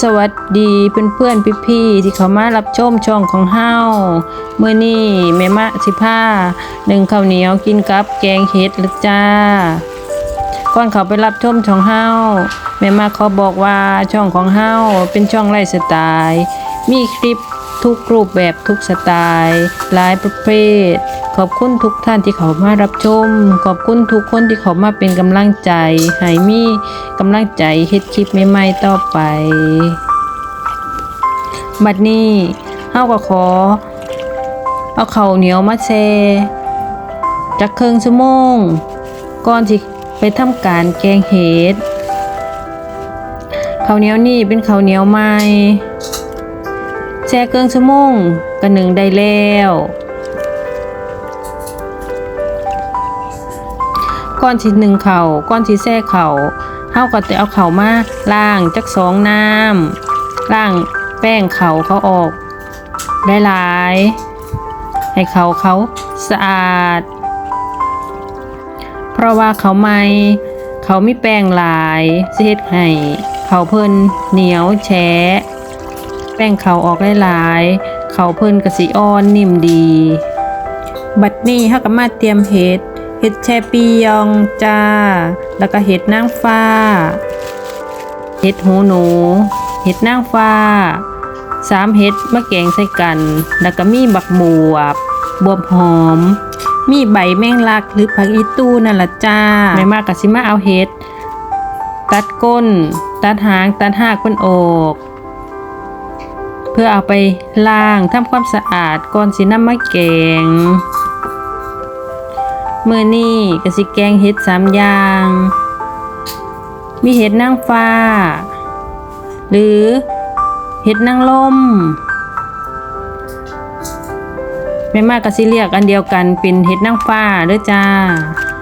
สวัสดีเพื่อนๆพี่ๆที่เขามารับชมช่องของเฮาเมื่อนี้แม่มะสิผ้าหนึ่งข้าวเหนียวกินกับแกงเห็ดละจ้าก่อนเขาไปรับชมช่องเฮาแม่มาเขาบอกว่าช่องของเฮาเป็นช่องไลฟ์สไตล์ มีคลิปทุกรูปแบบทุกสไตล์หลายประเภท ขอบคุณทุกท่านที่เขามารับชม ขอบคุณทุกคนที่เขามาเป็นกำลังใจให้มีกำลังใจเฮ็ดคลิปใหม่ๆต่อไป บัดนี้เฮาก็ขอ เอาเข้าเหนียวมาแช่จักเครึ่องชั่วโมง ก่อนที่ไปทำการแกงเห็ดข้าวเหนียวนี่เป็นข้าวเหนียวใหม่แช่เครื่องชั่วโมงก็หนึ่งได้แล้ว ก่อนที่หนึ่งเขาก่อนที่แช่เขาวเฮาก็จะเอาเข่ามาล้างจักสองน้ำล้างแป้งเข่าเขาออก ได้หลาย ให้เข่าเขาสะอาด เพราะว่าเขาไม่เขาไม่แป้งหลายสิเฮ็ดให้เขาเพิ่นเหนียวแฉะแป้งเขาออกหลาย เขาเพิ่นกะสิอ่อนนิ่มดี บัดนี้เฮาก็มาเตรียมเห็ด ห็ดแชปียองจ้า แล้วก็เห็ดนางฟ้า เห็ดหูหนู เห็ดนางฟ้า สามเห็ดมะแกงใส่กัน แล้วก็มีบักบวบบวบหอม มีใบแมงลักหรือผักอีตู้นั่นละจ้า ไม่มากกับสิมาเอาเห็ด ตัดก้น ตัดหาง ตัดหากมันออกเพื่อเอาไปล้างทำความสะอาดก่อนสินำมาแกง มือนี่กสิแกงเห็ดสามอย่าง มีเห็ดนางฟ้า หรือเห็ดนางลมแม่มากก็สิเรียกอันเดียวกันเป็นเห็ดนางฟ้าเด้อจ้า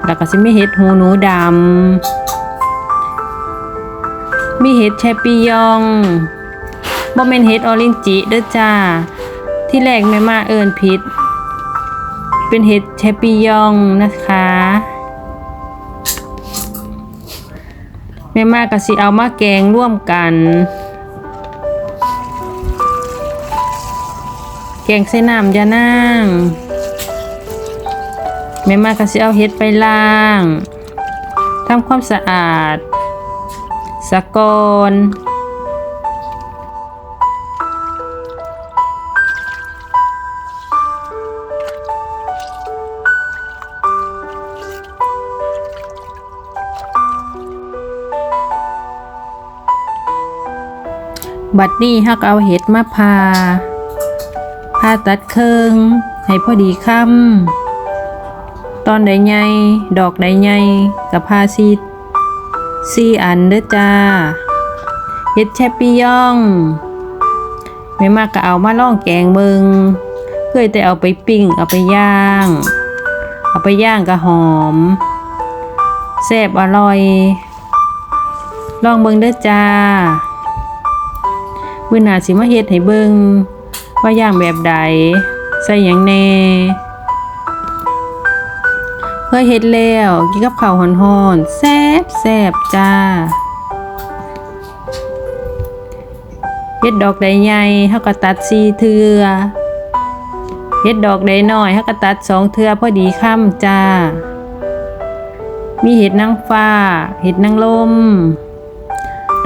แล้วก็สิมีเห็ดหูหนูดำมีเห็ดแชปิยองบ่แม่นเห็ดออรินจิเด้อจ้า ที่แรกแม่มาเอิ้นผิด เป็นเห็ดแชปิยองนะคะ แม่มาก็สิเอามาแกงร่วมกัน แกงใส่น้ำยานางแม่มาก็สิเอาเห็ดไปล้างทำความสะอาดสะกอน บัดนี้ฮักเอาเห็ดมาพาผ่าตัดเครืองให้พอดีคำตอนใดใหญ่ดอกใดใหญ่กับพาซีซีอันเด้อจ้าเฮ็ดแชปปี้ย่องไม่มากก็เอามาล่องแกงเบิงเคยแต่เอาไปปิ้งเอาไปย่าง เอาไปย่างก็หอมแซ่บอร่อย ลองเบิงเด้อจ้า มื้อหน้าสิมาเฮ็ดให้เบิงว่าย่างแบบใดใส่หยังแน่เคยเฮ็ดแล้วกินกับข้าวฮ้อนๆแซ่บแซ่บจ้าเฮ็ดดอกใดใหญ่เฮาก็ตัดสี่เทื่อเฮ็ดดอกใดน้อยเฮาก็ตัดสองเทื่อพอดีค่ำจ้า มีเห็ดนางฟ้า เห็ดนางลม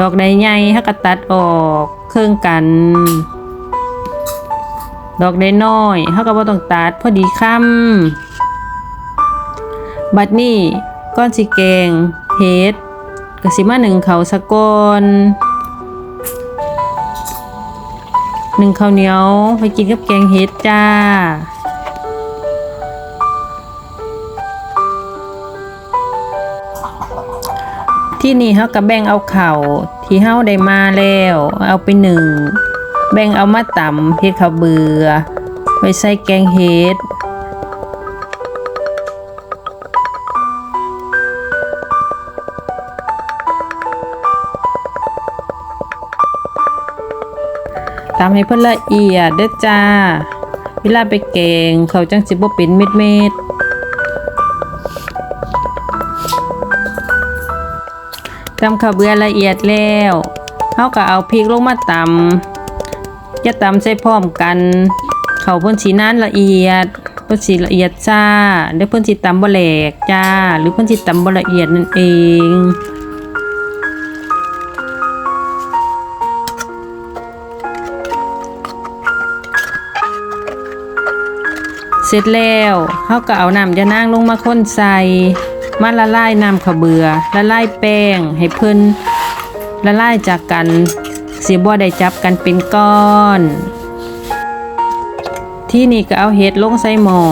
ดอกใดใหญ่ฮาก็ตัดออกเครื่องกัน ดอกได้น้อยฮาก็บ่ต้องตัดพอดีคำบัดนี้ก้อนสิแกงเฮ็ดก็สิมาหนึ่งเขาสะกอนหนึ่งข้าวเหนียวไปกินกับแกงเฮ็ดจ้า ที่นี่เฮาก็แบ่งเอาเข้าที่เฮาได้มาแล้ว เอาไปหนึ่งแบ่งเอามาตำเฮ็ดข้าวเบือไว้ใส่แกงเฮ็ดตำให้เพิ่นละเอียดเด้อจ้า เวลาไปแกงเขาจังสิบ่เป็นเม็ดเม็ด ๆตำข้าวเบือละเอียดแล้วเฮาก็เอาพริกลงมาตำอย่าตำใส่พร้อมกันเขาเพิ่นสีนั้นละเอียดเพิ่นสีละเอียดจ้าเดี๋ยวเพิ่นสิตำบ่แหลกจ้า หรือเพิ่นสิตำบ่ละเอียดนั่นเองเสร็จแล้วเฮาก็เอาน้ำยานางลงมาคนใส่ มาละลายน้ำขาเบือละลายแป้งให้เพิ่นละลายจากกันเสิบ่ได้จับกันเป็นก้อน ที่นี่ก็เอาเห็ดลงใส่หม้อ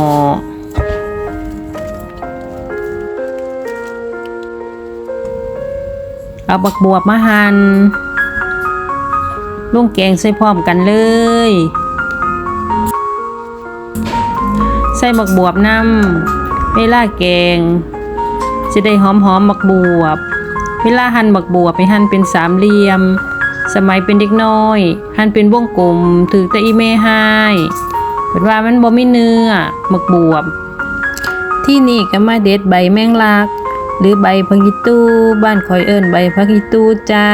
เอาบักบวบมาหัน่นลงแกงใส่พร้อมกันเลย ใส่บักบวบน้ำเวลาแกง จะได้หอมหอมๆบักบวบ เวลาหั่นบักบวบไปหั่นเป็นสามเหลี่ยม สมัยเป็นเด็กน้อย หั่นเป็นวงกลมถือแต่อีเมให้เปิดว่ามันบ่มีเนื้อบักบวบ ที่นี่ก็มาเด็ดใบแมงลัก หรือใบพักอีตู้บ้านคอยเอิ้นใบพักอีตู้จ้า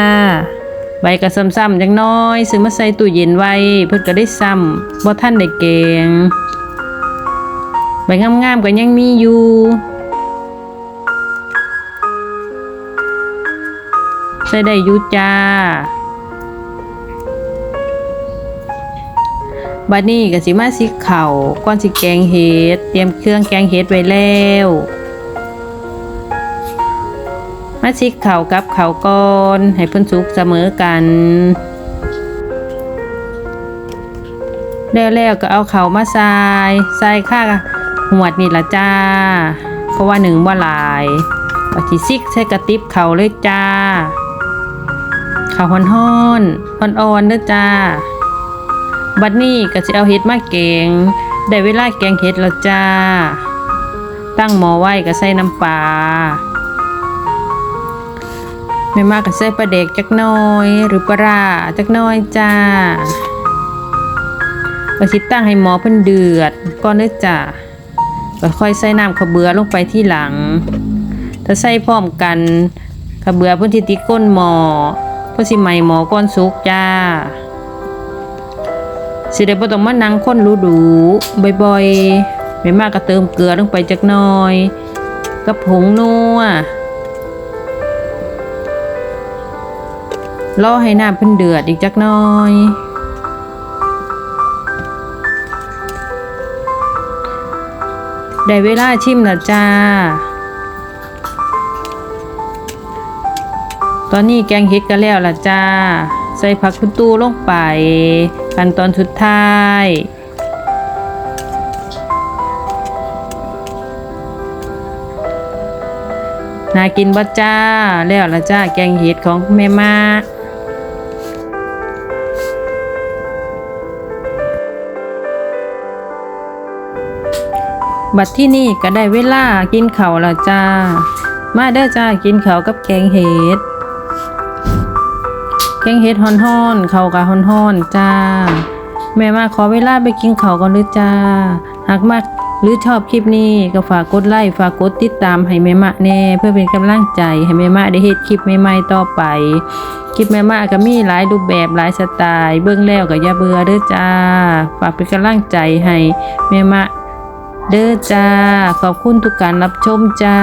ใบก็ซ้ำๆจังน้อยซื้อมาใส่ตู้เย็นไว้เพิ่นก็ได้ซ้ำบ่ทันได้แกงใบงามๆก็ยังมีอยู่ ใส่ได้ยู่จ้า บัดนี้ก็สิมาสิเข่าก่อนสิแกงเห็ด เตรียมเครื่องแกงเห็ดไว้แล้วมาสิเข่ากับเข่าก่อนให้เพิ่นสุกเสมอกัน แล้วแล้วก็เอาเข่ามาใส่ใส่ข้าหวดนี่ละจ้า เพราะว่าหนึ่งว่าหลายปัจิซิกใส่กระติบเข่าเลยจ้า ขาฮ้อนฮ้อนอ่อนๆเด้อจ้า บัดนี้ก็จะเอาเห็ดมาแกงได้เวลาแกงเห็ดแล้วจ้า ตั้งหม้อไว้ก็ใส่น้ำปลาไม่มากก็ใส่ปลาเด็กจักน้อย หรือปลาราจักน้อยจ้าก็สิตั้งให้หมอเพิ่นเดือดก่อนเด้อจ้ะก็ค่อยใส่น้ำข้าวเบือลงไปที่หลัง ถ้าใส่พร้อมกันข้าวเบือเพิ่นสิติก้นหม้อ เพิ่นสิไหม้หมอก่อนสุกจ้า สิได้บ่ต้องมานั่งค้นรู้ดูบ่อยๆไม่มากก็เติมเกลือลงไปจักหน่อยกับผงนัวรอให้น้ำเพิ่นเดือดอีกจักหน่อยได้เวลาชิมแล้วจ้า ตอนนี้แกงเห็ดก็แล้วล่ะจ้า ใส่ผักคุณตูลงไปขั้นตอนสุดท้ายน่ากินบ่จ้า แล้วล่ะจ้า แกงเห็ดของแม่มาบัดที่นี่ก็ได้เวลากินเขาล้วจ้า มาเด้อจ้ากินเขากับแกงเห็ด แกงเห็ดฮ้อนๆข้าวกับฮ้อนๆจ้า แม่มาขอเวลาไปกินข้าก่อนหรือจ้า หากมากหรือชอบคลิปนี้ก็ฝากกดไลค์ฝากกดติดตามให้แม่มะแน่เพื่อเป็นกำลังใจให้แม่มะได้เฮ็ดคลิปใหม่ๆต่อไปคลิปแม่มะก็มีหลายรูปแบบหลายสไตล์เบิ่งแล้วก็อย่าเบื่อเด้อจ้า ฝากเป็นกำลังใจให้แม่มะเด้อจ้า ขอบคุณทุกการรับชมจ้า